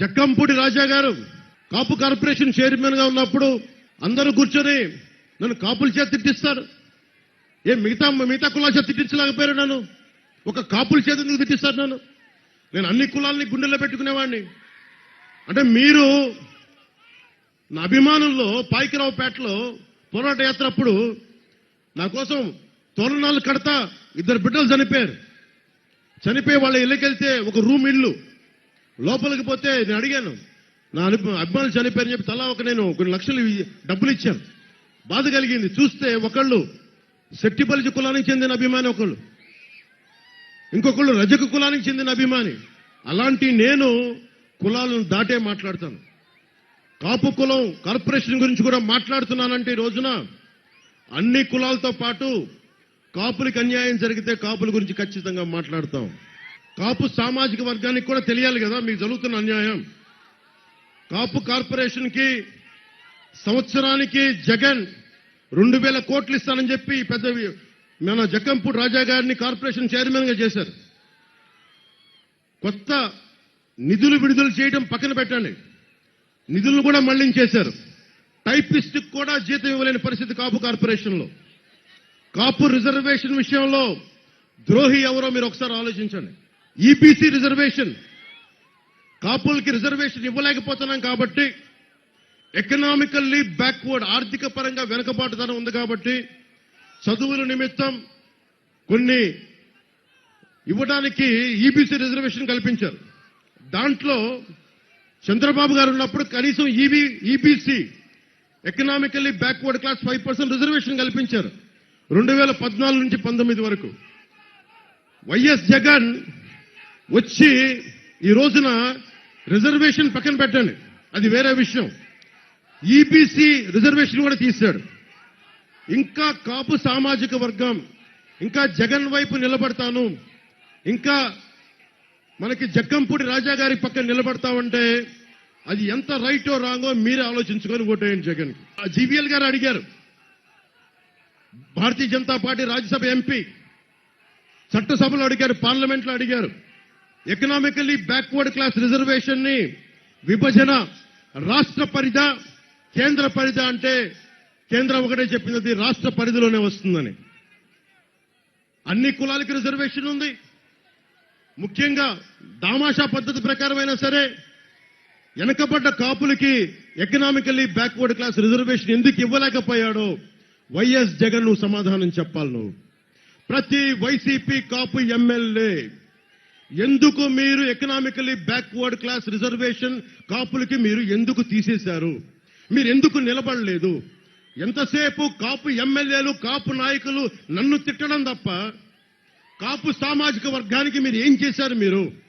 జక్కంపూడి రాజా గారు కాపు కార్పొరేషన్ చైర్మన్గా ఉన్నప్పుడు అందరూ కూర్చొని నన్ను కాపుల చేత తిట్టిస్తారు. ఏ మిగతా మిగతా కులాల చేత తిట్టించలేకపోయారు నన్ను. ఒక కాపుల చేత ఎందుకు తిట్టిస్తారు నన్ను? నేను అన్ని కులాలని గుండెల్లో పెట్టుకునేవాడిని. అంటే మీరు నా అభిమానుల్లో పాయికిరావుపేటలో పోరాట యాత్ర అప్పుడు నా కోసం తోరణాలు కడతా ఇద్దరు బిడ్డలు చనిపోయారు. చనిపోయి వాళ్ళ ఇళ్ళకెళ్తే ఒక రూమ్ ఇల్లు. లోపలికి పోతే నేను అడిగాను. నా అభిమానులు చనిపోయారని చెప్పి తలా ఒక నేను కొన్ని లక్షలు డబ్బులు ఇచ్చాను. బాధ కలిగింది. చూస్తే ఒకళ్ళు శెట్టిపల్లి కులానికి చెందిన అభిమాని ఒకళ్ళు. ఇంకొకళ్ళు రజక కులానికి చెందిన అభిమాని. అలాంటి నేను కులాలను దాటే మాట్లాడతాను. కాపు కులం కార్పొరేషన్ గురించి కూడా మాట్లాడుతున్నానంటే ఈ రోజున అన్ని కులాలతో పాటు కాపులకి అన్యాయం జరిగితే కాపుల గురించి ఖచ్చితంగా మాట్లాడతాం. కాపు సామాజిక వర్గానికి కూడా తెలియాలి కదా మీకు జరుగుతున్న అన్యాయం. కాపు కార్పొరేషన్కి సంవత్సరానికి జగన్ రెండు వేల కోట్లు ఇస్తానని చెప్పి పెద్ద మన జక్కంపూడి రాజా గారిని కార్పొరేషన్ చైర్మన్గా చేశారు. కొత్త నిధులు విడుదల చేయడం పక్కన పెట్టండి. నిధులను కూడా మళ్ళించేశారు. టైపిస్ట్ కూడా జీతం ఇవ్వలేని పరిస్థితి కాపు కార్పొరేషన్లో కాపు రిజర్వేషన్ విషయంలో ద్రోహి ఎవరో మీరు ఒకసారి ఆలోచించండి. ఈబీసీ రిజర్వేషన్ కాపులకి రిజర్వేషన్ ఇవ్వలేకపోతున్నాం కాబట్టి ఎకనామికల్లీ బ్యాక్వర్డ్ ఆర్థిక పరంగా వెనుకబాటుతనం ఉంది కాబట్టి చదువుల నిమిత్తం కొన్ని ఇవ్వడానికి ఈబీసీ రిజర్వేషన్ కల్పించారు. దాంట్లో చంద్రబాబు గారు ఉన్నప్పుడు కనీసం EB EBC economically backward class five percent reservation కల్పించారు. రెండు వేల పద్నాలుగు నుంచి పంతొమ్మిది వరకు. వైఎస్ జగన్ వచ్చి ఈ రోజున రిజర్వేషన్ పక్కన పెట్టండి. అది వేరే విషయం. ఈబీసీ రిజర్వేషన్ కూడా తీశాడు. ఇంకా కాపు సామాజిక వర్గం ఇంకా జగన్ వైపు నిలబడతాను ఇంకా మనకి జగ్గంపూడి రాజా గారి పక్కన నిలబడతామంటే అది ఎంత రైటో రాంగో మీరే ఆలోచించుకొని ఓటేయండి జగన్ జీవీఎల్ గారు అడిగారు. భారతీయ జనతా పార్టీ రాజ్యసభ ఎంపీ చట్టసభలో అడిగారు పార్లమెంట్లో అడిగారు. ఎకనామికల్లీ బ్యాక్వర్డ్ క్లాస్ రిజర్వేషన్ని విభజన రాష్ట్ర పరిధ కేంద్ర పరిధ అంటే కేంద్రం ఒకటే చెప్పింది రాష్ట్ర పరిధిలోనే వస్తుందని. అన్ని కులాలకి రిజర్వేషన్ ఉంది. ముఖ్యంగా దామాషా పద్ధతి ప్రకారమైనా సరే వెనకబడ్డ కాపులకి ఎకనామికల్లీ బ్యాక్వర్డ్ క్లాస్ రిజర్వేషన్ ఎందుకు ఇవ్వలేకపోయాడో వైఎస్ జగన్ నువ్వు సమాధానం చెప్పాలి నువ్వు. ప్రతి వైసీపీ కాపు ఎమ్మెల్యే ఎందుకు మీరు ఎకనామికలీ బ్యాక్వర్డ్ క్లాస్ రిజర్వేషన్ కాపులకి మీరు ఎందుకు తీసేశారు? మీరు ఎందుకు నిలబడలేదు? ఎంతసేపు కాపు ఎమ్మెల్యేలు కాపు నాయకులు నన్ను తిట్టడం తప్ప కాపు సామాజిక వర్గానికి మీరు ఏం చేశారు మీరు?